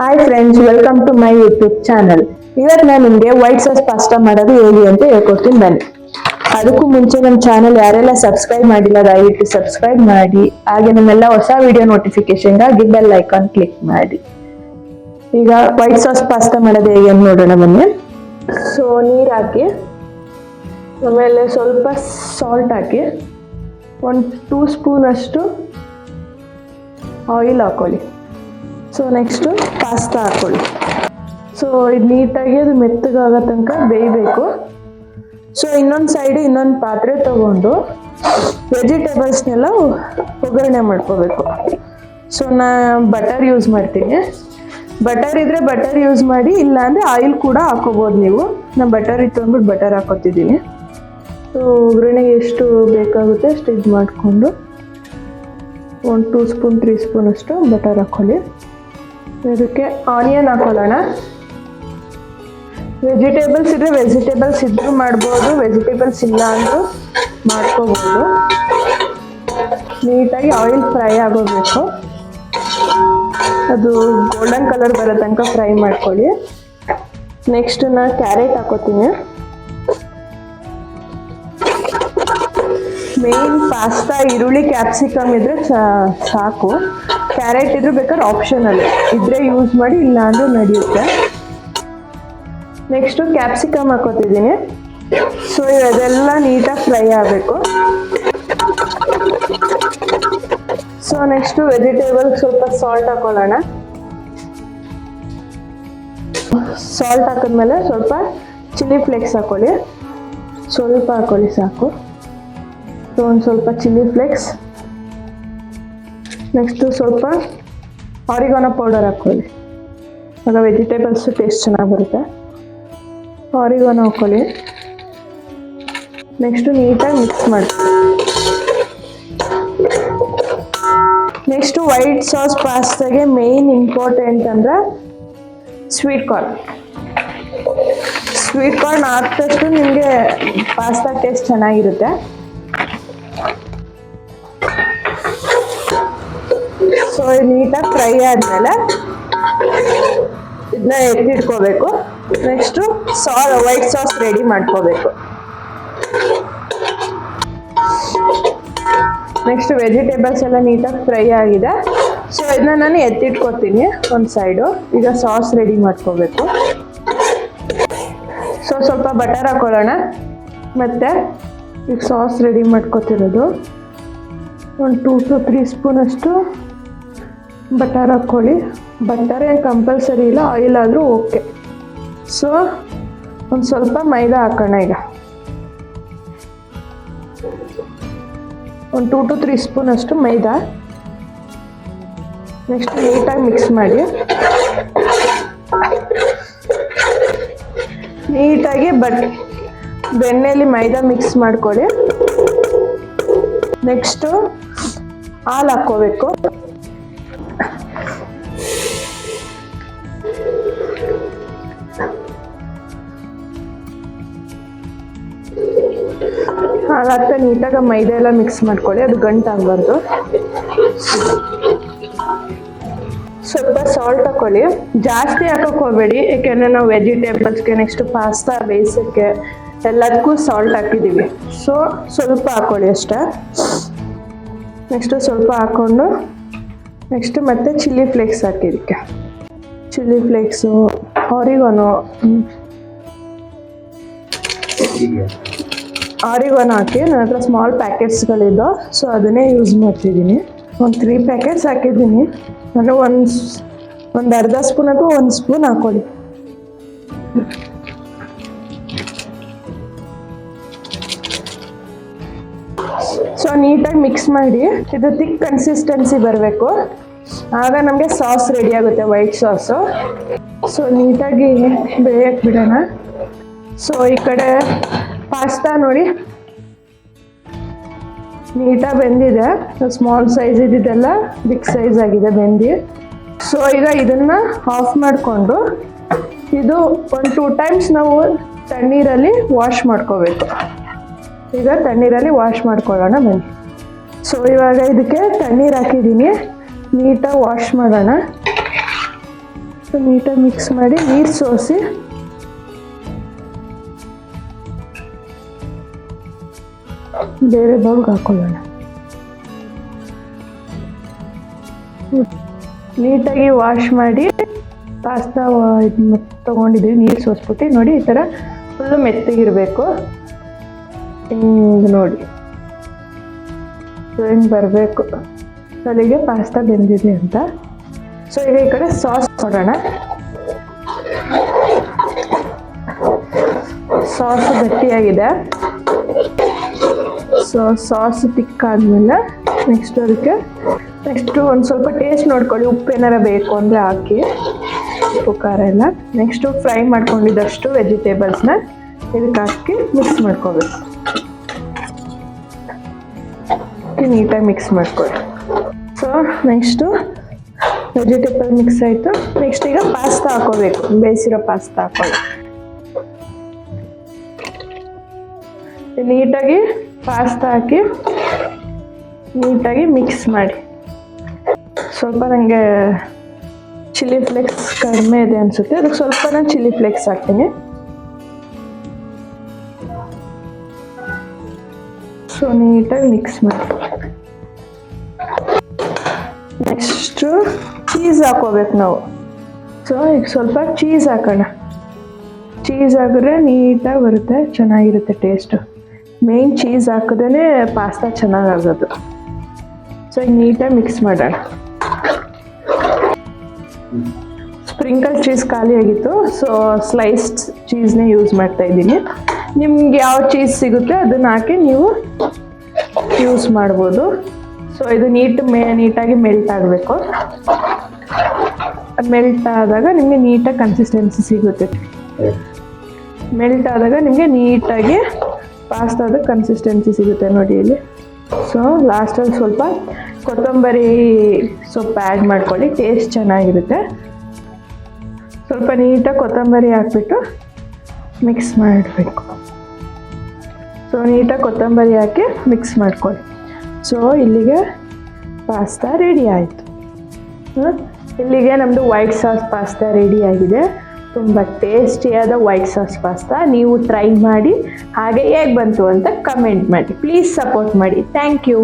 Hi friends welcome to my YouTube channel ಇವತ್ತು ನಾನು ನಿಮಗೆ ವೈಟ್ ಸಾಸ್ ಪಾಸ್ತಾ ಮಾಡೋದು ಹೇಗೆ ಅಂತ ಹೇಳ್ಕೊಡ್ತೀನಿ. ಬನ್ನಿ. ಅದಕ್ಕೂ ಮುಂಚೆ ನಮ್ಮ ಚಾನಲ್ ಯಾರೆಲ್ಲ ಸಬ್ಸ್ಕ್ರೈಬ್ ಮಾಡಿಲ್ಲ, ದಯವಿಟ್ಟು ಸಬ್ಸ್ಕ್ರೈಬ್ ಮಾಡಿ. ಹಾಗೆ ನಮ್ಮೆಲ್ಲ ಹೊಸ ವಿಡಿಯೋ ನೋಟಿಫಿಕೇಶನ್ಗಾಗಿ ಬೆಲ್ ಐಕಾನ್ ಕ್ಲಿಕ್ ಮಾಡಿ. ಈಗ ವೈಟ್ ಸಾಸ್ ಪಾಸ್ತಾ ಮಾಡೋದು ಹೇಗೆ ಅಂತ ನೋಡೋಣ ಬನ್ನಿ. ಸೊ ನೀರು ಹಾಕಿ, ಆಮೇಲೆ ಸ್ವಲ್ಪ ಸಾಲ್ಟ್ ಹಾಕಿ, ಒಂದು ಟೂ ಸ್ಪೂನ್ ಅಷ್ಟು ಆಯಿಲ್ ಹಾಕೊಳ್ಳಿ. ಸೊ ನೆಕ್ಸ್ಟು ಪಾಸ್ತಾ ಹಾಕೊಳ್ಳಿ. ಸೊ ಇದು ನೀಟಾಗಿ ಅದು ಮೆತ್ತಗಾಗೋ ತನಕ ಬೇಯಬೇಕು. ಸೊ ಇನ್ನೊಂದು ಸೈಡ್ ಇನ್ನೊಂದು ಪಾತ್ರೆ ತಗೊಂಡು ವೆಜಿಟೇಬಲ್ಸ್ನೆಲ್ಲ ಒಗ್ಗರಣೆ ಮಾಡ್ಕೋಬೇಕು. ಸೊ ನಾ ಬಟರ್ ಯೂಸ್ ಮಾಡ್ತೀನಿ. ಬಟರ್ ಇದ್ರೆ ಬಟರ್ ಯೂಸ್ ಮಾಡಿ ಇಲ್ಲ ಅಂದರೆ ಆಯಿಲ್ ಕೂಡ ಹಾಕೋಬೋದು ನೀವು. ನಾನು ಬಟರ್ ಇತ್ತು ಅಂದ್ಬಿಟ್ಟು ಬಟರ್ ಹಾಕೋತಿದ್ದೀನಿ. ಸೊ ಒಗ್ಗರಣೆಗೆ ಎಷ್ಟು ಬೇಕಾಗುತ್ತೆ ಅಷ್ಟು ಇದು ಮಾಡಿಕೊಂಡು, ಒಂದು ಟೂ ಸ್ಪೂನ್ ತ್ರೀ ಸ್ಪೂನ್ ಅಷ್ಟು ಬಟರ್ ಹಾಕ್ಕೊಳ್ಳಿ ಇದಕ್ಕೆ ಆನಿಯನ್ ಹಾಕೊಳ್ಳೋಣ. ವೆಜಿಟೇಬಲ್ಸ್ ಇದ್ರೆ ವೆಜಿಟೇಬಲ್ಸ್ ಇದ್ರೂ ಮಾಡ್ಬೋದು ವೆಜಿಟೇಬಲ್ಸ್ ಇಲ್ಲ ಅಂದ್ರೂ ಮಾಡ್ಕೋಬೋದು. ನೀಟಾಗಿ ಆಯಿಲ್ ಫ್ರೈ ಆಗೋಬೇಕು. ಅದು ಗೋಲ್ಡನ್ ಕಲರ್ ಬರೋ ತನಕ ಫ್ರೈ ಮಾಡ್ಕೊಳ್ಳಿ. ನೆಕ್ಸ್ಟ್ ನಾ ಕ್ಯಾರೆಟ್ ಹಾಕೋತೀನಿ. ಮೇನ್ ಪಾಸ್ತಾ ಈರುಳ್ಳಿ ಕ್ಯಾಪ್ಸಿಕಮ್ ಇದ್ರೆ ಸಾಕು. ಕ್ಯಾರೆಟ್ ಇದ್ರೆ ಬೇಕಾದ್ರೆ ಆಪ್ಷನಲ್ ಇದ್ರೆ ಯೂಸ್ ಮಾಡಿ ಇಲ್ಲ ಅಂದ್ರೆ ನಡೆಯುತ್ತೆ. Next capsicum ಹಾಕೋತಿದ್ದೀನಿ. ಸೊ ಇದೆಲ್ಲ ನೀಟಾಗಿ ಫ್ರೈ ಆಗಬೇಕು. ಸೊ ನೆಕ್ಸ್ಟು ವೆಜಿಟೇಬಲ್ ಸ್ವಲ್ಪ ಸಾಲ್ಟ್ ಹಾಕೊಳ್ಳೋಣ. ಸಾಲ್ಟ್ ಹಾಕಿದ್ಮೇಲೆ ಸ್ವಲ್ಪ ಚಿಲ್ಲಿ ಫ್ಲೇಕ್ಸ್ ಹಾಕೊಳ್ಳಿ. ಸ್ವಲ್ಪ ಹಾಕೊಳ್ಳಿ, ಸಾಕು. ಸೊ ಒಂದು ಸ್ವಲ್ಪ ಚಿಲ್ಲಿ ಫ್ಲೇಕ್ಸ್. ನೆಕ್ಸ್ಟು ಸ್ವಲ್ಪ ಆರಿಗಾನೋ ಪೌಡರ್ ಹಾಕ್ಕೊಳ್ಳಿ. ಆಗ ವೆಜಿಟೇಬಲ್ಸ್ ಟೇಸ್ಟ್ ಚೆನ್ನಾಗಿ ಬರುತ್ತೆ ಆರಿಗಾನೋ ಹಾಕ್ಕೊಳ್ಳಿ. ನೆಕ್ಸ್ಟು ನೀಟಾಗಿ ಮಿಕ್ಸ್ ಮಾಡಿ. ನೆಕ್ಸ್ಟು ವೈಟ್ ಸಾಸ್ ಪಾಸ್ತಾಗೆ ಮೇಯ್ನ್ ಇಂಪಾರ್ಟೆಂಟ್ ಅಂದರೆ ಸ್ವೀಟ್ ಕಾರ್ನ್. ಸ್ವೀಟ್ ಕಾರ್ನ್ ಹಾಕ್ತಷ್ಟು ನಿಮಗೆ ಪಾಸ್ತಾ ಟೇಸ್ಟ್ ಚೆನ್ನಾಗಿರುತ್ತೆ. ಸೊ ನೀಟಾಗಿ ಫ್ರೈ ಆದಮೇಲೆ ಇದನ್ನ ಎತ್ತಿಟ್ಕೋಬೇಕು. ನೆಕ್ಸ್ಟು ಸಾ ವೈಟ್ ಸಾಸ್ ರೆಡಿ ಮಾಡ್ಕೋಬೇಕು. ನೆಕ್ಸ್ಟ್ ವೆಜಿಟೇಬಲ್ಸ್ ಎಲ್ಲ ನೀಟಾಗಿ ಫ್ರೈ ಆಗಿದೆ. ಸೊ ಇದನ್ನ ನಾನು ಎತ್ತಿಟ್ಕೋತೀನಿ ಒಂದು ಸೈಡು ಈಗ ಸಾಸ್ ರೆಡಿ ಮಾಡ್ಕೋಬೇಕು. ಸೊ ಸ್ವಲ್ಪ ಬಟರ್ ಹಾಕೊಳ್ಳೋಣ. ಮತ್ತೆ ಈಗ ಸಾಸ್ ರೆಡಿ ಮಾಡ್ಕೋತಿರೋದು. ಒಂದು ಟೂ ಟು ತ್ರೀ ಸ್ಪೂನ್ ಅಷ್ಟು ಬಟರ್ ಹಾಕ್ಕೊಳ್ಳಿ ಬಟರ್ ಏನು ಕಂಪಲ್ಸರಿ ಇಲ್ಲ ಆಯಿಲ್ ಆದರೂ ಓಕೆ ಸೊ ಒಂದು ಸ್ವಲ್ಪ ಮೈದಾ ಹಾಕೋಣ ಈಗ. ಒಂದು ಟೂ ಟು ತ್ರೀ ಸ್ಪೂನ್ ಅಷ್ಟು ಮೈದಾ. ನೆಕ್ಸ್ಟ್ ನೀಟಾಗಿ ಮಿಕ್ಸ್ ಮಾಡಿ. ನೀಟಾಗಿ ಬಟ್ ಬೆಣ್ಣೆಲಿ ಮೈದಾ ಮಿಕ್ಸ್ ಮಾಡ್ಕೊಳ್ಳಿ ನೆಕ್ಸ್ಟು ಹಾಲು ಹಾಕ್ಕೋಬೇಕು. ಹಾಗಾಗ್ತಾ ನೀಟಾಗಿ ಮೈದಾ ಎಲ್ಲ ಮಿಕ್ಸ್ ಮಾಡ್ಕೊಳ್ಳಿ ಅದು ಗಂಟಾಗಬಾರ್ದು ಸ್ವಲ್ಪ ಸಾಲ್ಟ್ ಹಾಕೊಳ್ಳಿ ಜಾಸ್ತಿ ಹಾಕಕ್ಕೆ ಹೋಗಬೇಡಿ, ಯಾಕೆಂದರೆ ನಾವು ವೆಜಿಟೇಬಲ್ಸ್ಗೆ ನೆಕ್ಸ್ಟ್ ಪಾಸ್ತಾ ಬೇಯಿಸೋಕ್ಕೆ ಎಲ್ಲದಕ್ಕೂ ಸಾಲ್ಟ್ ಹಾಕಿದ್ದೀವಿ. ಸೊ ಸ್ವಲ್ಪ ಹಾಕೊಳ್ಳಿ ಅಷ್ಟೇ. ನೆಕ್ಸ್ಟು ಸ್ವಲ್ಪ ಹಾಕ್ಕೊಂಡು ನೆಕ್ಸ್ಟ್ ಮತ್ತೆ ಚಿಲ್ಲಿ ಫ್ಲೇಕ್ಸ್ ಹಾಕಿದ್ದಕ್ಕೆ ಚಿಲ್ಲಿ ಫ್ಲೇಕ್ಸು ಆರಿಗೋನು ಆರಿಗೋನು ಹಾಕಿ, ನನ್ನ ಹತ್ರ ಸ್ಮಾಲ್ ಪ್ಯಾಕೆಟ್ಸ್ಗಳಿದ್ದು ಸೊ ಅದನ್ನೇ ಯೂಸ್ ಮಾಡ್ತಿದ್ದೀನಿ. ಒಂದು ತ್ರೀ ಪ್ಯಾಕೆಟ್ಸ್ ಹಾಕಿದ್ದೀನಿ. ನಾನು ಒಂದು ಒಂದು ಅರ್ಧ ಸ್ಪೂನ್ ಅಥವಾ ಒಂದು ಸ್ಪೂನ್ ಹಾಕೊಳ್ಳಿ. ಸೊ ನೀಟಾಗಿ ಮಿಕ್ಸ್ ಮಾಡಿ ಇದು ತಿಕ್ ಕನ್ಸಿಸ್ಟೆನ್ಸಿ ಬರಬೇಕು. ಆಗ ನಮಗೆ ಸಾಸ್ ರೆಡಿ ಆಗುತ್ತೆ ವೈಟ್ ಸಾಸು ಸೊ ನೀಟಾಗಿ ಬೇಯಕ್ಕೆ ಬಿಡೋಣ. ಸೊ ಈ ಕಡೆ ಪಾಸ್ತಾ ನೋಡಿ. ನೀಟಾಗಿ ಬೆಂದಿದೆ. ಸ್ಮಾಲ್ ಸೈಜ್ ಇದ್ದಿದ್ದೆಲ್ಲ ಬಿಗ್ ಸೈಜ್ ಆಗಿದೆ ಬೆಂದಿ. ಸೊ ಈಗ ಇದನ್ನು ಆಫ್ ಮಾಡಿಕೊಂಡು ಇದು ಒಂದು ಟೂ ಟೈಮ್ಸ್ ನಾವು ತಣ್ಣೀರಲ್ಲಿ ವಾಶ್ ಮಾಡ್ಕೋಬೇಕು. ಈಗ ತಣ್ಣೀರಲ್ಲಿ ವಾಶ್ ಮಾಡ್ಕೊಳ್ಳೋಣ ಬನ್ನಿ. ಸೊ ಇವಾಗ ಇದಕ್ಕೆ ತಣ್ಣೀರು ಹಾಕಿದ್ದೀನಿ. ನೀಟಾಗಿ ವಾಶ್ ಮಾಡೋಣ. ಸೊ ನೀಟಾಗಿ ಮಿಕ್ಸ್ ಮಾಡಿ ನೀರು ಸೋಸಿ. ಬೇರೆ ಬೌಲ್ಗೆ ಹಾಕೊಳ್ಳೋಣ. ನೀಟಾಗಿ ವಾಶ್ ಮಾಡಿ ಪಾಸ್ತಾ ಇದು ನೀರು ಸೋಸ್ಬಿಟ್ಟು. ನೋಡಿ, ಈ ಥರ ಫುಲ್ಲು ಮೆತ್ತಗಿರಬೇಕು. ಹಿಂಗೆ ನೋಡಿ. ಸೊ ಹಿಂಗೆ ಬರಬೇಕು. ಅಲ್ಲಿಗೆ ಪಾಸ್ತಾ ಬೆಂದಿದೆ ಅಂತ. ಸೊ ಈಗ ಈ ಕಡೆ ಸಾಸ್ ಕೊಡೋಣ. ಸಾಸ್ ಗಟ್ಟಿಯಾಗಿದೆ. ಸೊ ಸಾಸ್ ತಿಕ್ಕಾದ್ಮೇಲೆ ನೆಕ್ಸ್ಟ್ ಅದಕ್ಕೆ ನೆಕ್ಸ್ಟ್ ಒಂದು ಸ್ವಲ್ಪ ಟೇಸ್ಟ್ ನೋಡ್ಕೊಳ್ಳಿ. ಉಪ್ಪು ಏನಾರ ಬೇಕು ಅಂದರೆ ಹಾಕಿ. ಉಪ್ಪು, ಖಾರ ಎಲ್ಲ. ನೆಕ್ಸ್ಟು ಫ್ರೈ ಮಾಡ್ಕೊಂಡಿದ್ದಷ್ಟು ವೆಜಿಟೇಬಲ್ಸ್ನ ಇದಕ್ಕೆ ಹಾಕಿ ಮಿಕ್ಸ್ ಮಾಡ್ಕೋಬೇಕು. ನೀಟಾಗಿ ಮಿಕ್ಸ್ ಮಾಡ್ಕೊಳ್ಳಿ. ಸೊ ನೆಕ್ಸ್ಟು ವೆಜಿಟೇಬಲ್ ಮಿಕ್ಸ್ ಆಯಿತು. ನೆಕ್ಸ್ಟ್ ಈಗ ಪಾಸ್ತಾ ಹಾಕೋಬೇಕು. ಬೇಯಿಸಿರೋ ಪಾಸ್ತಾ ಹಾಕೊಳ್ಳಿ. ನೀಟಾಗಿ ಪಾಸ್ತಾ ಹಾಕಿ ನೀಟಾಗಿ ಮಿಕ್ಸ್ ಮಾಡಿ. ಸ್ವಲ್ಪ ನನಗೆ ಚಿಲ್ಲಿ ಫ್ಲೇಕ್ಸ್ ಕಡಿಮೆ ಇದೆ ಅನಿಸುತ್ತೆ. ಅದಕ್ಕೆ ಸ್ವಲ್ಪ ನಾನು ಚಿಲ್ಲಿ ಫ್ಲೇಕ್ಸ್ ಹಾಕ್ತೀನಿ. ಸೊ ನೀಟಾಗಿ ಮಿಕ್ಸ್ ಮಾಡಿ. ನೆಕ್ಸ್ಟು ಚೀಸ್ ಹಾಕೋಬೇಕು ನಾವು. ಸೊ ಈಗ ಸ್ವಲ್ಪ ಚೀಸ್ ಹಾಕೋಣ. ಚೀಸ್ ಹಾಕಿದ್ರೆ ನೀಟಾಗಿ ಬರುತ್ತೆ, ಚೆನ್ನಾಗಿರುತ್ತೆ ಟೇಸ್ಟು ಮೇಯ್ನ್ ಚೀಸ್ ಹಾಕಿದ್ರೆ ಪಾಸ್ತಾ ಚೆನ್ನಾಗಾಗೋದು. ಸೊ ಈಗ ನೀಟಾಗಿ ಮಿಕ್ಸ್ ಮಾಡೋಣ. ಸ್ಪ್ರಿಂಕಲ್ ಚೀಸ್ ಖಾಲಿ ಆಗಿತ್ತು ಸೊ ಸ್ಲೈಸ್ಡ್ ಚೀಸ್ನೇ ಯೂಸ್ ಮಾಡ್ತಾ ಇದ್ದೀನಿ. ನಿಮ್ಗೆ ಯಾವ ಚೀಸ್ ಸಿಗುತ್ತೆ ಅದನ್ನ ಹಾಕಿ ನೀವು ಯೂಸ್ ಮಾಡ್ಬೋದು. ಸೊ ಇದು ನೀಟ್ ಮೇ, ನೀಟಾಗಿ ಮೆಲ್ಟ್ ಆಗಬೇಕು. ಮೆಲ್ಟ್ ಆದಾಗ ನಿಮಗೆ ನೀಟಾಗಿ ಕನ್ಸಿಸ್ಟೆನ್ಸಿ ಸಿಗುತ್ತೆ. ಮೆಲ್ಟ್ ಆದಾಗ ನಿಮಗೆ ನೀಟಾಗಿ ಪಾಸ್ತಾದ ಕನ್ಸಿಸ್ಟೆನ್ಸಿ ಸಿಗುತ್ತೆ ನೋಡಿ ಇಲ್ಲಿ. ಸೊ ಲಾಸ್ಟಲ್ಲಿ ಸ್ವಲ್ಪ ಕೊತ್ತಂಬರಿ ಸೊಪ್ಪು ಆ್ಯಡ್ ಮಾಡ್ಕೊಳ್ಳಿ ಟೇಸ್ಟ್ ಚೆನ್ನಾಗಿರುತ್ತೆ. ಸ್ವಲ್ಪ ನೀಟಾಗಿ ಕೊತ್ತಂಬರಿ ಹಾಕ್ಬಿಟ್ಟು ಮಿಕ್ಸ್ ಮಾಡಬೇಕು. ಸೊ ನೀಟಾಗಿ ಕೊತ್ತಂಬರಿ ಹಾಕಿ ಮಿಕ್ಸ್ ಮಾಡ್ಕೊಳ್ಳಿ. ಸೊ ಇಲ್ಲಿಗೆ ಪಾಸ್ತಾ ರೆಡಿ ಆಯಿತು. ಇಲ್ಲಿಗೆ ನಮ್ಮದು ವೈಟ್ ಸಾಸ್ ಪಾಸ್ತಾ ರೆಡಿ ಆಗಿದೆ. ತುಂಬ ಟೇಸ್ಟಿಯಾದ ವೈಟ್ ಸಾಸ್ ಪಾಸ್ತಾ ನೀವು ಟ್ರೈ ಮಾಡಿ, ಹಾಗೆ ಹೇಗೆ ಬಂತು ಅಂತ ಕಮೆಂಟ್ ಮಾಡಿ. ಪ್ಲೀಸ್ ಸಪೋರ್ಟ್ ಮಾಡಿ. Thank you